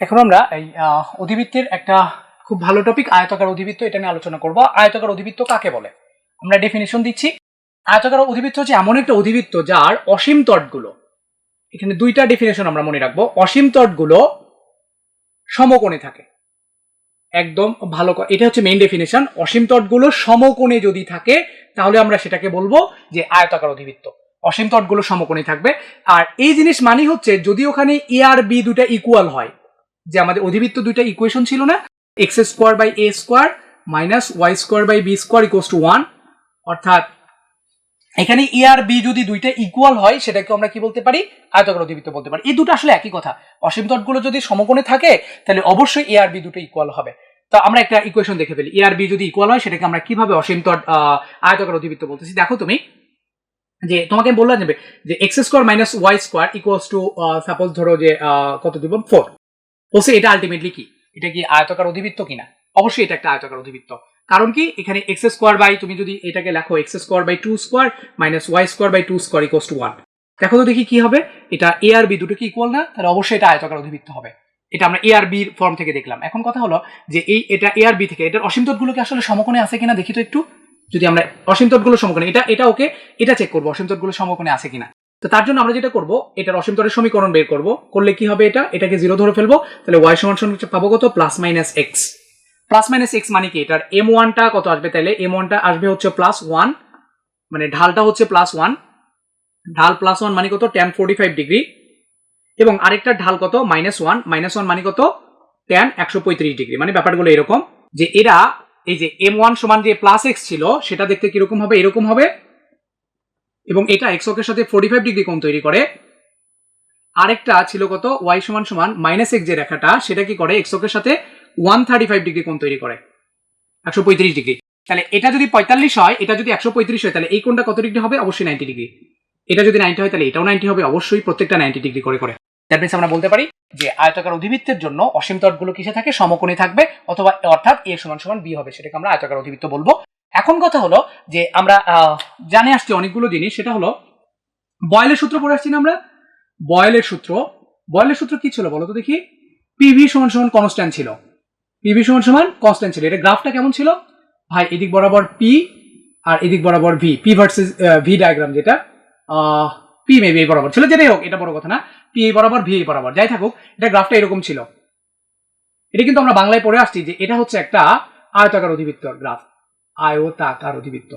এখন আমরা এই অধিবৃত্তের একটা খুব ভালো টপিক আয়তাকার অধিবৃত্ত, এটা নিয়ে আলোচনা করব। আয়তাকার অধিবৃত্ত কাকে বলে? আমরা ডেফিনেশন দিচ্ছি। আয়তাকার অধিবৃত্ত হচ্ছে এমন একটা অধিবৃত্ত যার অসীম তটগুলো, এখানে দুইটা ডেফিনেশন আমরা মনে রাখব। অসীম তটগুলো সমকোণে থাকে। একদম ভালো এটা হচ্ছে মেইন ডেফিনেশন অসীম তটগুলো সমকোণে যদি থাকে, তাহলে আমরা সেটাকে বলব যে আয়তাকার অধিবৃত্ত। অসীম তটগুলো সমকোণে থাকবে। আর এই জিনিস মানে হচ্ছে যদি ওখানে এ আর বি দুটা ইকুয়াল হয় যে আমাদের অধিবৃত্ত দুইটা ইকুয়েশন ছিল না x square by a square minus y square by b square equals to one অর্থাৎ, এখানে এ আর বি যদি দুইটা ইকুয়াল হয়, সেটাকে আমরা কি বলতে পারি? আয়তাকার অধিবৃত্ত বলতে পারি। এই দুটো আসলে একই কথা। অসীম তটগুলো যদি সমকোণে থাকে, তাহলে অবশ্যই এ আর বি দুটো ইকুয়াল হবে। তো আমরা একটা ইকুয়েশন দেখে ফেলি। এ আর বি যদি ইকুয়াল হয়, সেটাকে আমরা কীভাবে অসীম তট আয়তাকার অধিবৃত্ত বলতেছি? দেখো তুমি, যে তোমাকে বললাম যাবে যে x square minus y square equals to suppose ধরো যে কত দিব? ফোর বলছে এটা আলটিমেটলি কি? এটা কি আয়তাকার অধিবৃত্ত কিনা? অবশ্যই এটা একটা আয়তাকার অধিবৃত্ত। কারণ কি? এখানে এক্স স্কোয়ার বাই তুমি যদি এটাকে লেখো x square by two square minus y square by two square equals to one দেখো তো দেখি কি হবে? এটা এ আর বি দুটো কি ইকুয়াল না? তাহলে অবশ্যই এটা আয়তাকার অধিবৃত্ত হবে। এটা আমরা এ আর বির ফর্ম থেকে দেখলাম। এখন কথা হলো যে এই এটা এ আর বি থেকে এটার অসীম তটগুলো কি আসলে সমকোণে আছে কিনা দেখি তো একটু। যদি আমরা অসীম তটগুলো সমকোণে, এটা এটা ওকে, এটা চেক করব, অসীম তটগুলো সমকোণে আছে কিনা। তো তার জন্য আমরা যেটা করব, এটার অসীম তটের সমীকরণ বের করব। করলে কি হবে এটা? এটাকে জিরো ধরে ফেলব। তাহলে ওয়াই সমান সমান পাবো কত? Plus minus x plus minus x মানে কি? এটার এম ওয়ানটা কত আসবে? তাহলে এম ওয়ানটা আসবে হচ্ছে প্লাস ওয়ান মানে ঢালটা হচ্ছে প্লাস ওয়ান ঢাল প্লাস ওয়ান মানে কত? টেন ফোর্টি ফাইভ ডিগ্রি এবং আরেকটা ঢাল কত? মাইনাস ওয়ান মাইনাস ওয়ান মানে কত? টেন একশো পঁয়ত্রিশ ডিগ্রি মানে ব্যাপারগুলো এরকম যে এরা, এই যে এম ওয়ান সমান যে প্লাস এক্স ছিল, সেটা দেখতে কীরকম হবে? এরকম হবে। এবং এটা এক্স অক্ষের সাথে ফোর্টি ফাইভ ডিগ্রি কোণ তৈরি করে। আরেকটা ছিল কত? ওয়াই সমান সমান মাইনাস এক্স যে রেখাটা, সেটা কি করে? এক্স অক্ষের সাথে ওয়ান থার্টি ফাইভ ডিগ্রি কোণ তৈরি করে। একশো পঁয়ত্রিশ ডিগ্রি তাহলে এটা যদি পঁয়তাল্লিশ হয়, এটা যদি একশো পঁয়ত্রিশ হয়, তাহলে এই কোণটা কত ডিগ্রি হবে? অবশ্যই নাইনটি ডিগ্রি এটা যদি নাইনটি হয়, তাহলে এটাও নাইনটি হবে। অবশ্যই প্রত্যেকটা নাইনটি ডিগ্রি করে করে। দ্যাট মিনস আমরা বলতে পারি যে আয়তাকার অধিবৃত্তের জন্য অসীম তটগুলো কিসে থাকে? সমকোণে থাকবে, অথবা অর্থাৎ এ সমান সমান বি হবে, সেটাকে আমরা আয়তাকার অধিবৃত্ত বলব। এখন কথা হলো যে আমরা জানে আসছি অনেকগুলো জিনিস, সেটা হলো বয়েলের সূত্র পড়ে আসছি না আমরা? বয়েলের সূত্র। বয়েলের সূত্র কি ছিল বলো তো দেখি পিভি সমান সমান কনস্ট্যান্ট ছিল। পিভি সমান সমান কনস্ট্যান্ট ছিল। এটা গ্রাফটা কেমন ছিল? ভাই, এদিক বরাবর পি আর এদিক বরাবর V P versus V diagram যেটা পি মেবি এই বরাবর। ছিল যেটাই হোক, এটা বড় কথা না। পি এই বরাবর ভি এই বরাবর। যাই থাকুক, এটা গ্রাফটা এরকম ছিল। এটা কিন্তু আমরা বাংলায় পড়ে আসছি যে এটা হচ্ছে একটা আয়তাকার অধিবৃত্ত গ্রাফ। আয়তাকার অধিবৃত্ত।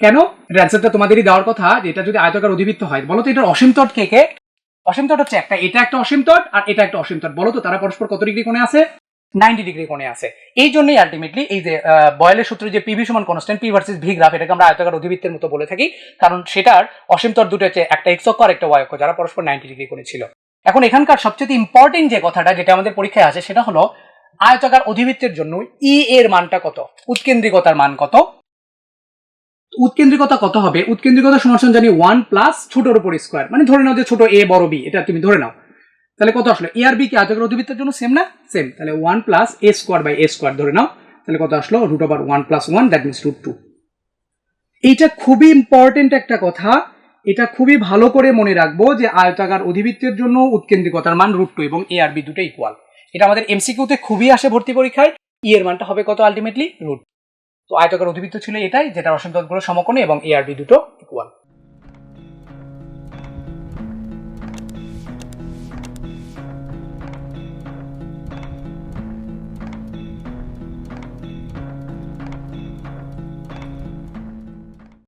কেন? এটার অ্যান্সারটা তোমাদেরই দেওয়ার কথা, যে এটা যদি আয়তাকার অধিবৃত্ত হয়, বলো তো এটার অসীম তট কে কে? অসীম তট হচ্ছে একটা, এটা একটা অসীম তট আর এটা একটা অসীম তট। বলো তো, তারা পরস্পর কত ডিগ্রি কোণে আছে? নাইনটি ডিগ্রি কোণে আছে। এই জন্যই আলটিমেটলি এই যে বয়েলের সূত্রে যে পিভি সমান constant P versus V graph এটাকে আমরা আয়তাকার অধিবৃত্তের মতো বলে থাকি, কারণ সেটার অসীম তট দুটো হচ্ছে একটা এক্স অক্ষ আর একটা ওয়াই অক্ষ, যারা পরস্পর নাইনটি ডিগ্রি কোণে ছিল। এখন এখানকার সবচেয়ে ইম্পর্টেন্ট যে কথাটা, যেটা আমাদের পরীক্ষায় আসে সেটা হলো আয়তাকার অধিবৃত্তের জন্য ই এর মানটা কত? উৎকেন্দ্রিকতার মান কত? উৎকেন্দ্রিকতা কত হবে? উৎকেন্দ্রিকতা সমান জানি ওয়ান প্লাস ছোটর উপর স্কোয়ার মানে ধরে নাও যে ছোট এ বড় বি এটা তুমি ধরে নাও। তাহলে কত আসলো? এ আর বি কি আয়তাকার অধিবৃত্তের জন্য সেম না? সেম তাহলে one plus a square by a square ধরে নাও। তাহলে কত আসলো? Root over one plus one that means root two এইটা খুবই ইম্পর্টেন্ট একটা কথা। এটা খুবই ভালো করে মনে রাখব যে আয়তাকার অধিবৃত্তের জন্য উৎকেন্দ্রিকতার মান রুট টু এবং এ আর বি দুটো ইকুয়াল এটা আমাদের এমসিকিউতে খুবই আসে ভর্তি পরীক্ষায়। ই এর মানটা হবে কত আলটিমেটলি রুট তো আয়তকার অধিবৃত্ত ছিল এটাই, যেটা রসন্তগুলো সমকোণে এবং এ আর বি দুটো